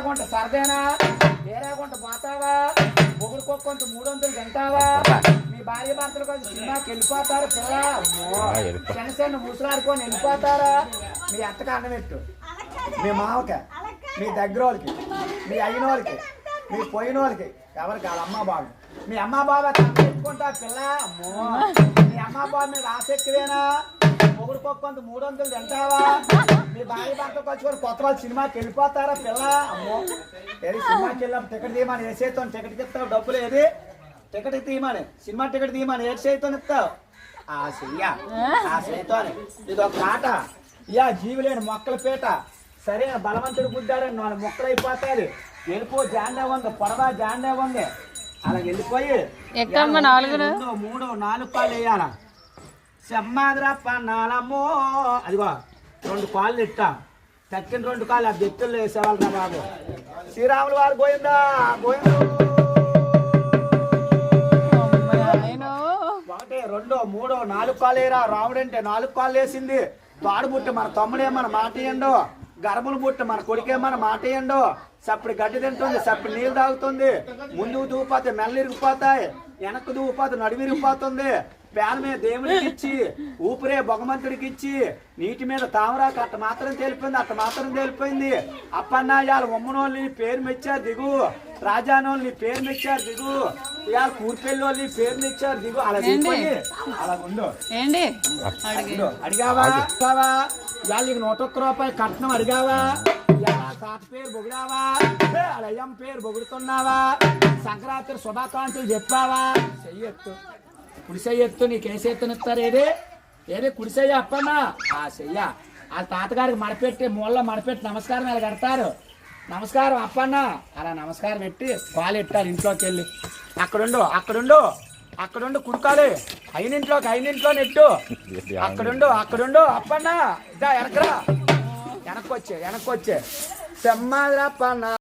ఏరాగుంట సరదేనా? ఏరాగుంట పోతావా? ఒకరు కొంత మూడు వందలు తింటావా మీ భార్య భర్తలు కొంచెం సినిమాకి వెళ్ళిపోతారు? పిల్ల. చిన్న చిన్న ముసులాడుకొని వెళ్ళిపోతారా? మీ అత్తకి అన్నం పెట్టు. మీ మావకి మీ దగ్గర వాళ్ళకి మీ అయిన వాళ్ళకి మీ పోయిన వాళ్ళకి ఎవరికి? వాళ్ళ అమ్మ బాబు. మీ అమ్మ బాబు పెట్టుకుంటా పిల్ల. అమ్మో. మీ అమ్మ బాబు మీద ఆసక్తివేనా ఒకరు కొంత మూడు వందలు తింటావా? మీ భార్య భర్త వచ్చుకొని కొత్త వాళ్ళు సినిమాకి వెళ్ళిపోతారా పిల్ల? అమ్మో. ఏది సినిమాకి వెళ్ళాం టికెట్ తీయమని ఏ చేస్తాం టికెట్కి ఇస్తావు డబ్బులు ఏది? టికెట్ తీయమని. సినిమా టికెట్ తీయమని ఏ చేతితో ఇస్తావు ఆ చెయ్య. ఆ చేతితోనే. ఇది ఒక ఆట యా జీవులేని మొక్కల పీట. సరే బలవంతుడు గుద్దారని నాలుగు మొక్కలు అయిపోతాయి. వెళ్ళిపో జాండే ఉంది పొడవా జాండే ఉంది. అలా వెళ్ళిపోయి మూడో నాలుగు కాళ్ళు వేయాల? నాలమ్మో అదిగో రెండు కాళ్ళు ఇట్టా. తక్కిన రెండు కాళ్ళు ఆ బెత్తుల్లో వేసేవాళ్ళు రా బాబు. శ్రీరాములు వారు పోయిందా ఒకటి రెండో మూడో నాలుగు కాళ్ళు వేయరా రాముడు అంటే నాలుగు కాళ్ళు వేసింది. తాడు బుట్ట మన తమ్ముడే మన మాట ఇయ్యండు గర్భలు బుట్ట మన కొడుకే మన మాట ఇయ్యండు సప్పుడు గడ్డి తింటుంది సప్పుడు నీళ్ళు తాగుతుంది. ముందుకు దూపోతే మెల్ల ఇరిగిపోతాయి వెనక్కు దూపోతే నడుము ఇరిగిపోతుంది పేన మీద దేవుడికి ఇచ్చి ఊపిరే భగవంతుడికి ఇచ్చి నీటి మీద తామరాకు అట్ట మాత్రం తేలిపోయింది అట్ట మాత్రం తేలిపోయింది. అప్పన్నాయాలు ఉమ్మనోళ్ళు పేరు మెచ్చారు దిగు. రాజానోళ్ళు నీ పేరు మెచ్చారు దిగు. ఇవాళ కూర్పెల్లి వాళ్ళు నీ పేరు మెచ్చారు దిగు. అలా అలా ఉండు. అడిగావా? అడిగావా? ఇవాళ నీకు నూట ఒక్క రూపాయలు కట్నం అడిగావా? ఇవాళ తాత పేరు బొగుడావా ఏ, పేరు బొగుడుతున్నావా సంక్రాంతి శుభాకాంక్షలు చెప్పావా చెయ్యొత్తు కుడి చెయ్యొత్తు నీకు ఏ చేతునిస్తారు ఏది ఏది కుడిసెయ్య అప్పన్నా ఆ చెయ్య ఆ తాతగారికి మడపెట్టి మూలలో మడపెట్టి నమస్కారం ఇలా కడతారు నమస్కారం అప్పన్న అలా నమస్కారం పెట్టి కాలు ఎట్టారు ఇంట్లోకి వెళ్ళి అక్కడుండు అక్కడుండు అక్కడుండు కుడుకాలి అయినింట్లోకి అయినింట్లో నెట్టు అక్కడుండు అక్కడుండు అప్పన్న ఇదా ఎరకరా எனக்கோச்சு எனக்கோச்சு செம்மாதிராப்பா நான்.